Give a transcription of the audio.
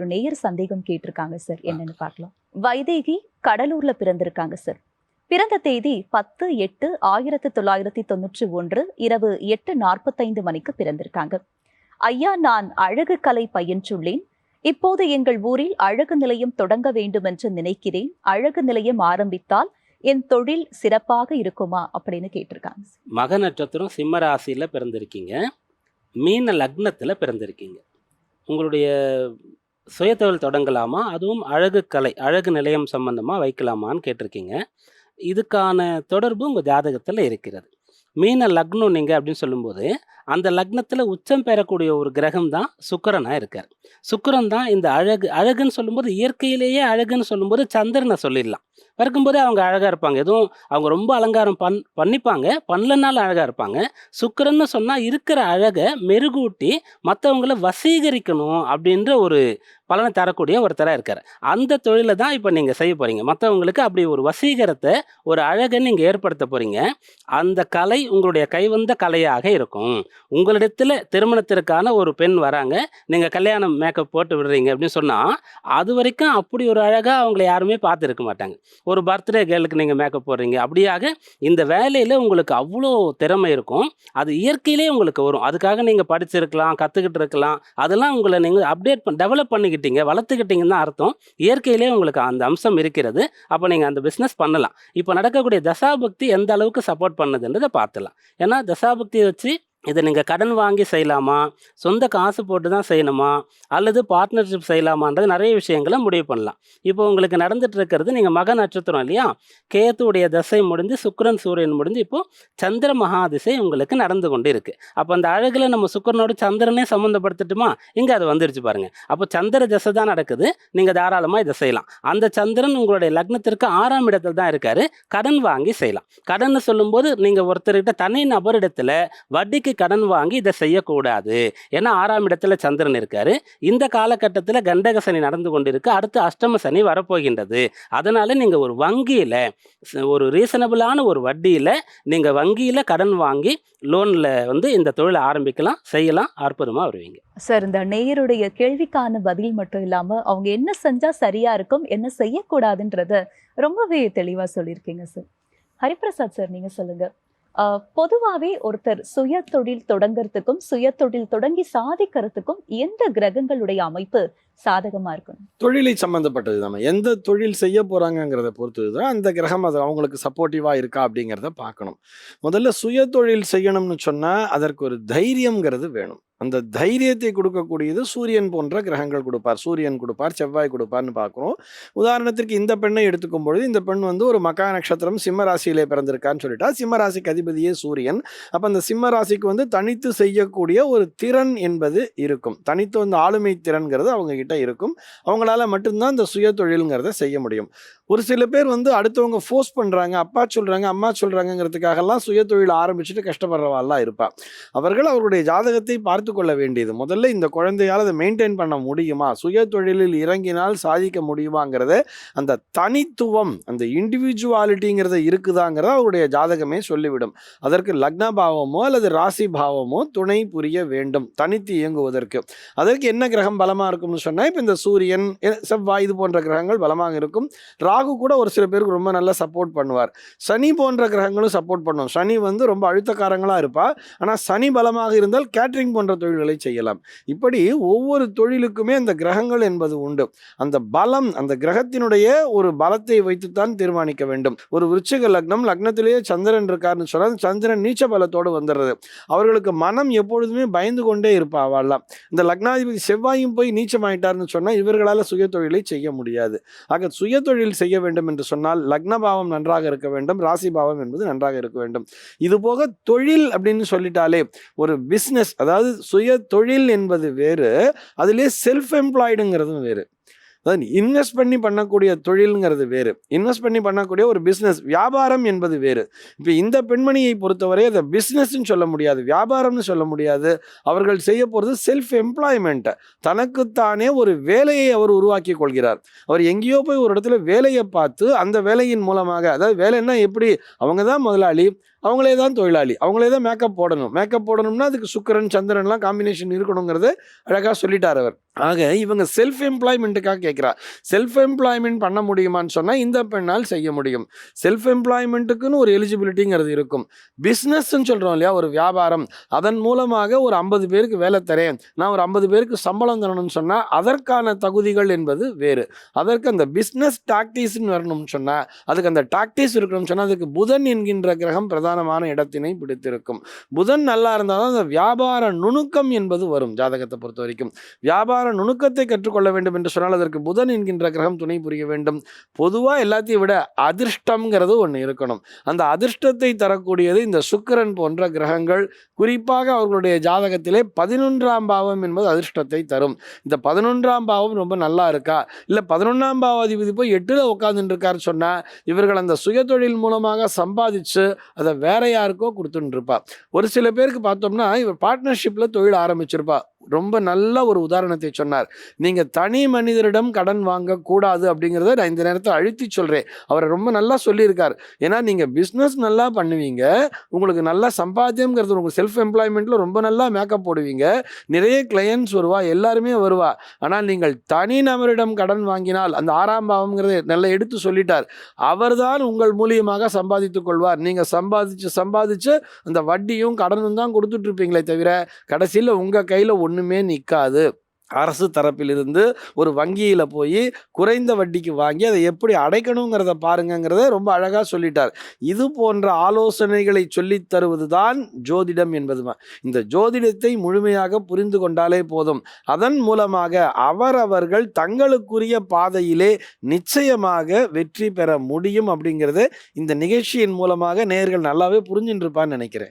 ஒரு நேயர் சந்தேகம் கேட்டிருக்காங்க சார் என்னன்னு பார்க்கலாம். வைதேகி கடலூர்ல பிறந்திருக்காங்க சார் பிறந்த தேதி பத்து எட்டு ஆயிரத்தி தொள்ளாயிரத்தி தொண்ணூற்றி ஒன்று இரவு எட்டு நாற்பத்தைந்து மணிக்கு பிறந்திருக்காங்க. ஐயா நான் அழகு கலை பயின்றுள்ளேன். இப்போது எங்கள் ஊரில் அழகு நிலையம் தொடங்க வேண்டும் என்று நினைக்கிறேன். அழகு நிலையம் ஆரம்பித்தால் என் தொழில் சிறப்பாக இருக்குமா? அப்படின்னு கேட்டிருக்காங்க. மக நட்சத்திரம் சிம்ம ராசியில் பிறந்திருக்கீங்க. மீன லக்னத்தில் பிறந்திருக்கீங்க. உங்களுடைய சுயதொழில் தொடங்கலாமா? அதுவும் அழகு கலை அழகு நிலையம் சம்பந்தமாக வைக்கலாமான்னு கேட்டிருக்கீங்க. இதுக்கான தொடர்பு உங்கள் ஜாதகத்தில் இருக்கிறது. மீன லக்னம் நீங்கள் அப்படின்னு சொல்லும்போது அந்த லக்னத்தில் உச்சம் பெறக்கூடிய ஒரு கிரகம் தான் சுக்கரனாக இருக்கார். சுக்கரன் தான் இந்த அழகு அழகுன்னு சொல்லும்போது இயற்கையிலேயே அழகுன்னு சொல்லும்போது சந்திரனை சொல்லிடலாம். பிறக்கும்போதே அவங்க அழகாக இருப்பாங்க. எதுவும் அவங்க ரொம்ப அலங்காரம் பண் பண்ணிப்பாங்க. பண்ணலனாலும் அழகாக இருப்பாங்க. சுக்கரன்னு சொன்னால் இருக்கிற அழகை மெருகூட்டி மற்றவங்கள வசீகரிக்கணும் அப்படின்ற ஒரு பலனை தரக்கூடிய ஒருத்தராக இருக்கார். அந்த தொழிலை தான் இப்போ நீங்கள் செய்ய போகிறீங்க மற்றவங்களுக்கு அப்படி ஒரு வசீகரத்தை ஒரு அழகை நீங்கள் ஏற்படுத்த போகிறீங்க அந்த கலை உங்களுடைய கைவந்த கலையாக இருக்கும். உங்களிடத்தில் திருமணத்திற்கான ஒரு பெண் வராங்க. நீங்கள் கல்யாணம் மேக்கப் போட்டு விடுறீங்க அப்படின்னு சொன்னால் அது வரைக்கும் அப்படி ஒரு அழகாக அவங்கள யாருமே பார்த்துருக்க மாட்டாங்க. ஒரு பர்த்டே கேர்ளுக்கு நீங்கள் மேக்கப் போடுறீங்க. அப்படியாக இந்த வேலையில் உங்களுக்கு அவ்வளோ திறமை இருக்கும். அது இயற்கையிலே உங்களுக்கு வரும். அதுக்காக நீங்கள் படிச்சிருக்கலாம் கற்றுக்கிட்டு இருக்கலாம். அதெல்லாம் உங்களை நீங்கள் அப்டேட் பண்ண டெவலப் பண்ணிக்கிட்டீங்க வளர்த்துக்கிட்டீங்கன்னு தான் அர்த்தம். இயற்கையிலே உங்களுக்கு அந்த அம்சம் இருக்கிறது. அப்போ நீங்கள் அந்த பிஸ்னஸ் பண்ணலாம். இப்போ நடக்கக்கூடிய தசாபக்தி எந்த அளவுக்கு சப்போர்ட் பண்ணுதுன்றதை பார்த்துலாம் ஏன்னா தசாபக்தியை வச்சு இதை நீங்கள் கடன் வாங்கி செய்யலாமா? சொந்த காசு போட்டு தான் செய்யணுமா? அல்லது பார்ட்னர்ஷிப் செய்யலாமான்றது நிறைய விஷயங்களை முடிவு பண்ணலாம். இப்போ உங்களுக்கு நடந்துட்டு இருக்கிறது நீங்கள் மக நட்சத்திரம் இல்லையா? கேத்துடைய தசை முடிஞ்சு சுக்கரன் சூரியன் முடிஞ்சு இப்போது சந்திர மகாதிசை உங்களுக்கு நடந்து கொண்டு இருக்குது அப்போ அந்த அழகில் நம்ம சுக்கிரனோட சந்திரனே சம்மந்தப்படுத்தட்டுமா இங்கே அது வந்துருச்சு பாருங்க. அப்போ சந்திர தசை தான் நடக்குது. நீங்கள் தாராளமாக இதை செய்யலாம். அந்த சந்திரன் உங்களுடைய லக்னத்திற்கு ஆறாம் இடத்துல தான் இருக்கார். கடன் வாங்கி செய்யலாம். கடன் சொல்லும்போது நீங்கள் ஒருத்தர்கிட்ட தனி நபரிடத்தில் வட்டிக்கு கடன் வாங்கி இதை செய்யக்கூடாது. ஏன்னா ஆறாம் இடத்துல சந்திரன் இருக்காரு. இந்த காலகட்டத்தில் கண்டக சனி நடந்து கொண்டிருக்கு. அடுத்து அஷ்டம சனி வரப்போகின்றது. அதனால நீங்கள் ஒரு வங்கியில் ஒரு ரீசனபிளான ஒரு வட்டியில் நீங்கள் வங்கியில் கடன் வாங்கி லோனில் வந்து இந்த தொழிலை ஆரம்பிக்கலாம் செய்யலாம் அற்புதமாக வருவீங்க. சார் இந்த நேயருடைய கேள்விக்கான பதில் மட்டும் இல்லாமல் அவங்க என்ன செஞ்சால் சரியாக இருக்கும் என்ன செய்யக்கூடாதுன்றத ரொம்பவே தெளிவாக சொல்லியிருக்கீங்க சார். ஹரிபிரசாத் சார் நீங்கள் சொல்லுங்கள் பொதுவாகவே ஒருத்தர் சுய தொழில் தொடங்கிறதுக்கும் சுய தொழில் தொடங்கி சாதிக்கிறதுக்கும் எந்த கிரகங்களுடைய அமைப்பு சாதகமாக இருக்கும் தொழிலை சம்மந்தப்பட்டது நம்ம எந்த தொழில் செய்ய போறாங்கங்கிறத பொறுத்து தான் அந்த கிரகம் அது அவங்களுக்கு சப்போர்ட்டிவா இருக்கா அப்படிங்கிறத பார்க்கணும். முதல்ல சுய தொழில் செய்யணும்னு சொன்னா அதற்கு ஒரு தைரியம்ங்கிறது வேணும். அந்த தைரியத்தை கொடுக்கக்கூடியது சூரியன் போன்ற கிரகங்கள் கொடுப்பார். சூரியன் கொடுப்பார் செவ்வாய் கொடுப்பார்னு பார்க்குறோம். உதாரணத்திற்கு இந்த பெண்ணை எடுத்துக்கும் பொழுது இந்த பெண் வந்து ஒரு மக்கா நட்சத்திரம் சிம்ம ராசியிலே பிறந்திருக்கான்னு சொல்லிட்டா சிம்ம ராசிக்கு அதிபதியே சூரியன். அப்போ அந்த சிம்ம ராசிக்கு வந்து தனித்து செய்யக்கூடிய ஒரு திறன் என்பது இருக்கும். தனித்து வந்து ஆளுமை திறன்கிறது அவங்க கிட்ட இருக்கும். அவங்களால மட்டும்தான் இந்த சுய தொழிலுங்கிறத செய்ய முடியும். ஒரு சில பேர் வந்து அடுத்தவங்க ஃபோர்ஸ் பண்ணுறாங்க அப்பா சொல்கிறாங்க அம்மா சொல்கிறாங்கிறதுக்காகலாம் சுய தொழில் ஆரம்பிச்சுட்டு கஷ்டப்படுறவாள்லாம் இருப்பா. அவர்கள் அவருடைய ஜாதகத்தை பார்த்து கொள்ள வேண்டியது. முதல்ல இந்த குழந்தையால் அதை மெயின்டைன் பண்ண முடியுமா? சுய தொழிலில் இறங்கினால் சாதிக்க முடியுமாங்கிறத அந்த தனித்துவம் அந்த இண்டிவிஜுவாலிட்டிங்கிறத இருக்குதாங்கிறத அவருடைய ஜாதகமே சொல்லிவிடும். அதற்கு லக்ன பாவமோ அல்லது ராசி பாவமோ துணை புரிய வேண்டும் தனித்து இயங்குவதற்கு. அதற்கு என்ன கிரகம் பலமாக இருக்கும்னு சொன்னால் இப்போ இந்த சூரியன் செவ்வாய் இது போன்ற கிரகங்கள் பலமாக இருக்கும். ரா ராகு கூட ஒரு சில பேருக்கு ரொம்ப நல்லா சப்போர்ட் பண்ணுவார். சனி போன்ற கிரகங்களும் சப்போர்ட் பண்ணும். சனி வந்து ரொம்ப அழுத்தக்காரங்களாக இருப்பா. ஆனால் சனி பலமாக இருந்தால் கேட்ரிங் போன்ற தொழில்களை செய்யலாம். இப்படி ஒவ்வொரு தொழிலுக்குமே அந்த கிரகங்கள் என்பது உண்டு. அந்த பலம் அந்த கிரகத்தினுடைய ஒரு பலத்தை வைத்துத்தான் தீர்மானிக்க வேண்டும். ஒரு விருச்சிக லக்னம் லக்னத்திலேயே சந்திரன் இருக்காருன்னு சொன்னால் சந்திரன் நீச்ச பலத்தோடு வந்துடுறது. அவர்களுக்கு மனம் எப்பொழுதுமே பயந்து கொண்டே இருப்பா அவள்லாம் இந்த லக்னாதிபதி செவ்வாயும் போய் நீச்சமாயிட்டார்னு சொன்னால் இவர்களால் சுய தொழிலை செய்ய முடியாது. ஆக சுய தொழில் செய்ய வேண்டும் என்று சொன்னால் லக்ன பாவம் நன்றாக இருக்க வேண்டும் ராசி பாவம் என்பது நன்றாக இருக்க வேண்டும். இது போக தொழில் அப்படின்னு சொல்லிட்டாலே ஒரு பிஸ்னஸ் அதாவது சுய தொழில் என்பது வேறு அதிலே செல்ஃப் எம்ப்ளாய்டுங்கிறதும் வேறு. அதாவது இன்வெஸ்ட் பண்ணி பண்ணக்கூடிய தொழிலுங்கிறது வேறு. இன்வெஸ்ட் பண்ணி பண்ணக்கூடிய ஒரு பிஸ்னஸ் வியாபாரம் என்பது வேறு. இப்போ இந்த பெண்மணியை பொறுத்தவரை அதை பிஸ்னஸ்ன்னு சொல்ல முடியாது வியாபாரம்னு சொல்ல முடியாது. அவர்கள் செய்ய போகிறது செல்ஃப் எம்ப்ளாய்மெண்ட்டை தனக்குத்தானே ஒரு வேலையை அவர் உருவாக்கி கொள்கிறார். அவர் எங்கேயோ போய் ஒரு இடத்துல வேலையை பார்த்து அந்த வேலையின் மூலமாக அதாவது வேலைன்னா எப்படி? அவங்க தான் முதலாளி. அவங்களே தான் தொழிலாளி. அவங்களே தான் மேக்கப் போடணும். மேக்கப் போடணும்னா அதுக்கு சுக்கிரன் சந்திரன்லாம் காம்பினேஷன் இருக்கணுங்கிறது அழகாக சொல்லிட்டார் அவர். ஆக இவங்க செல்ஃப் எம்ப்ளாய்மெண்ட்டுக்காக கேட்குறா. செல்ஃப் எம்ப்ளாய்மெண்ட் பண்ண முடியுமான்னு சொன்னால் இந்த பெண்ணால் செய்ய முடியும். செல்ஃப் எம்ப்ளாய்மெண்ட்டுக்குன்னு ஒரு எலிஜிபிலிட்டிங்கிறது இருக்கும். பிஸ்னஸ்ன்னு சொல்கிறோம் இல்லையா ஒரு வியாபாரம். அதன் மூலமாக ஒரு ஐம்பது பேருக்கு வேலை தரேன். நான் ஒரு ஐம்பது பேருக்கு சம்பளம் தரணும்னு சொன்னால் அதற்கான தகுதிகள் என்பது வேறு. அதற்கு அந்த பிஸ்னஸ் டாக்டிஸ்ன்னு வரணும்னு சொன்னால் அதுக்கு அந்த டாக்டிஸ் இருக்கணும்னு சொன்னால் அதுக்கு புதன் என்கின்ற கிரகம் பிரதானமான இடத்தினை பிடித்திருக்கும். புதன் நல்லா இருந்தால் தான் அந்த வியாபார நுணுக்கம் என்பது வரும் ஜாதகத்தை பொறுத்த வரைக்கும். வியாபார நுணுக்கத்தை கற்றுக்கொள்ள வேண்டும் என்று சொன்னால் அதற்கு புதன் என்கின்ற கிரகம் துணை புரிய வேண்டும். பொதுவாக எல்லாத்தையும் விட அதிர்ஷ்டம்ங்கிறது ஒன்று இருக்கணும். அந்த அதிர்ஷ்டத்தை தரக்கூடியது இந்த சுக்கிரன் போன்ற கிரகங்கள். குறிப்பாக அவர்களுடைய ஜாதகத்திலே பதினொன்றாம் பாவம் என்பது அதிர்ஷ்டத்தை தரும். இந்த பதினொன்றாம் பாவம் ரொம்ப நல்லா இருக்கா? இல்லை பதினொன்றாம் பாவாதிபதி போய் எட்டில் உட்காந்துட்டு இருக்காரு சொன்னால் இவர்கள் அந்த சுயதொழில் மூலமாக சம்பாதிச்சு அதை வேற யாருக்கோ கொடுத்துட்டு இருப்பா ஒரு சில பேருக்கு பார்த்தோம்னா இவர் பார்ட்னர்ஷிப்பில் தொழில் ஆரம்பிச்சிருப்பா. ரொம்ப நல்ல ஒரு உதாரணத்தை சொன்னார். நீங்கள் தனி மனிதரிடம் கடன் வாங்கக்கூடாது அப்படிங்கிறத நான் இந்த நேரத்தில் அழுத்தி சொல்கிறேன் அவரை ரொம்ப நல்லா சொல்லியிருக்கார். ஏன்னா நீங்கள் பிஸ்னஸ் நல்லா பண்ணுவீங்க. உங்களுக்கு நல்லா சம்பாத்தியம்ங்கிறது உங்கள் செல்ஃப் எம்ப்ளாய்மெண்ட்டில் ரொம்ப நல்லா மேக்கப் போடுவீங்க. நிறைய கிளையன்ஸ் வருவா எல்லாருமே வருவா. ஆனால் நீங்கள் தனி நபரிடம் கடன் வாங்கினால் அந்த ஆறாம் பாவம்ங்கிறத நல்லா எடுத்து சொல்லிட்டார். அவர்தான் உங்கள் மூலியமாக சம்பாதித்துக் கொள்வார். நீங்கள் சம்பாதிச்சு சம்பாதிச்சு அந்த வட்டியும் கடனும் தான் கொடுத்துட்ருப்பீங்களே தவிர கடைசியில் உங்கள் கையில் ஒன்று ஒன்றுமே நிற்காது அரசு தரப்பிலிருந்து ஒரு வங்கியில் போய் குறைந்த வட்டிக்கு வாங்கி அதை எப்படி அடைக்கணுங்கிறத பாருங்கிறத ரொம்ப அழகாக சொல்லிட்டார். இது போன்ற ஆலோசனைகளை சொல்லித் தருவது தான் ஜோதிடம் என்பதுமா இந்த ஜோதிடத்தை முழுமையாக புரிந்து கொண்டாலே போதும். அதன் மூலமாக அவரவர்கள் தங்களுக்குரிய பாதையிலே நிச்சயமாக வெற்றி பெற முடியும் அப்படிங்கிறது இந்த நிகழ்ச்சியின் மூலமாக நேர்கள் நல்லாவே புரிஞ்சின்றிருப்பான்னு நினைக்கிறேன்.